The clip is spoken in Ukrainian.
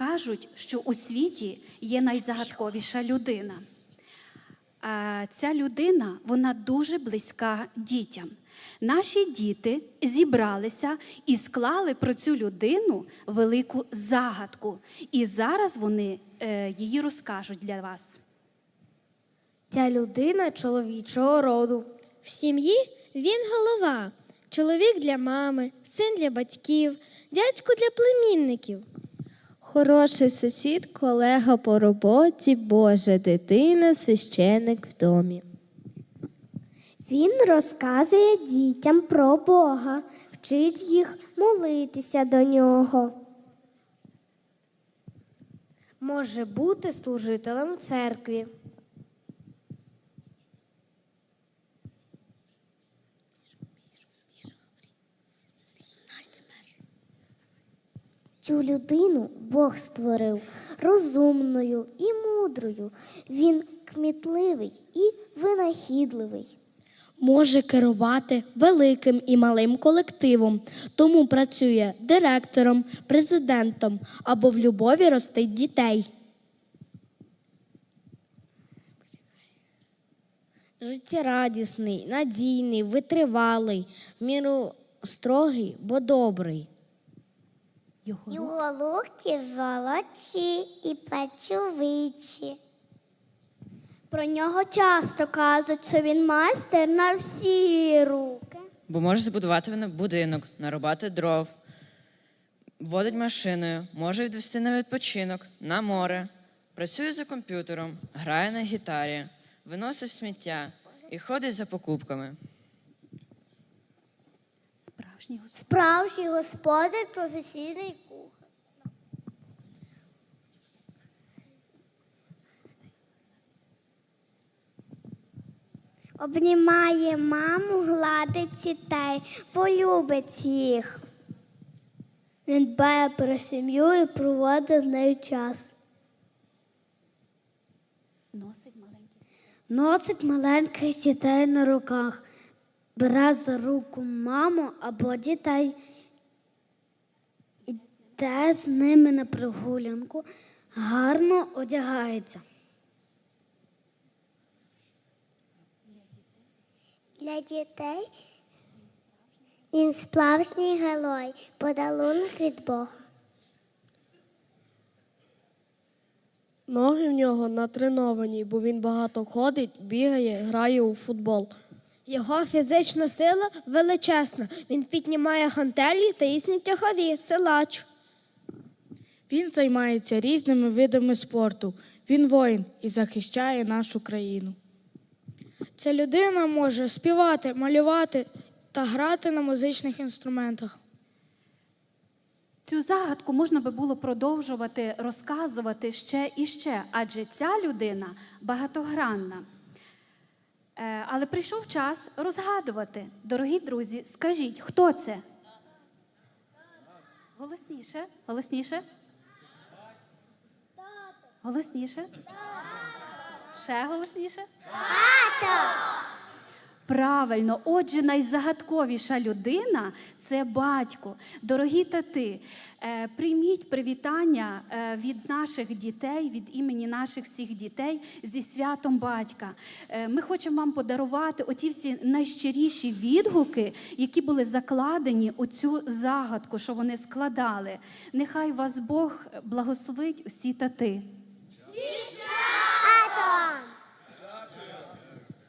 Кажуть, що у світі є найзагадковіша людина. Е, Ця людина вона дуже близька дітям. Наші діти зібралися і склали про цю людину велику загадку. І зараз вони е, її розкажуть для вас. Ця людина чоловічого роду. В сім'ї він голова, чоловік для мами, син для батьків, дядько для племінників. Хороший сусід, колега по роботі, Божа дитина, священик в домі. Він розказує дітям про Бога, вчить їх молитися до нього. Може бути служителем церкві. Цю людину Бог створив розумною і мудрою. Він кмітливий і винахідливий. може керувати великим і малим колективом, тому працює директором, президентом або в любові ростить дітей. Життєрадісний, надійний, витривалий, в міру строгий, бо добрий. Його Його луки золоті і печовичі. Про нього часто кажуть, що він майстер на всі руки. Бо може збудувати будинок, нарубати дров, водить машиною, може відвести на відпочинок, на море, працює за комп'ютером, грає на гітарі, виносить сміття і ходить за покупками. Справжній господар. Справжній господар професійний кухар. Обнімає маму, гладить дітей, полюбить їх. Він дбає про сім'ю і проводить з нею час. Носить. Маленьких дітей на руках, бере за руку маму або дітей, іде з ними на прогулянку, гарно одягається. Для дітей він справжній герой, подарунок від Бога. Ноги в нього натреновані, бо він багато ходить, бігає, грає у футбол. Його фізична сила величезна. Він піднімає гантелі та на тягарі, силач. Він займається різними видами спорту. Він воїн і захищає нашу країну. Ця людина може співати, малювати та грати на музичних інструментах. Цю загадку можна би було продовжувати розказувати ще і ще, адже ця людина багатогранна. Е, Але прийшов час розгадувати. Дорогі друзі, скажіть, хто це? Голосніше, голосніше. Голосніше. Ще голосніше. Правильно, отже, найзагадковіша людина це батько. Дорогі тати, е, прийміть привітання е, від наших дітей, від імені наших всіх дітей зі святом батька. Е, Ми хочемо вам подарувати оті всі найщиріші відгуки, які були закладені у цю загадку, що вони складали. Нехай вас Бог благословить усі тати.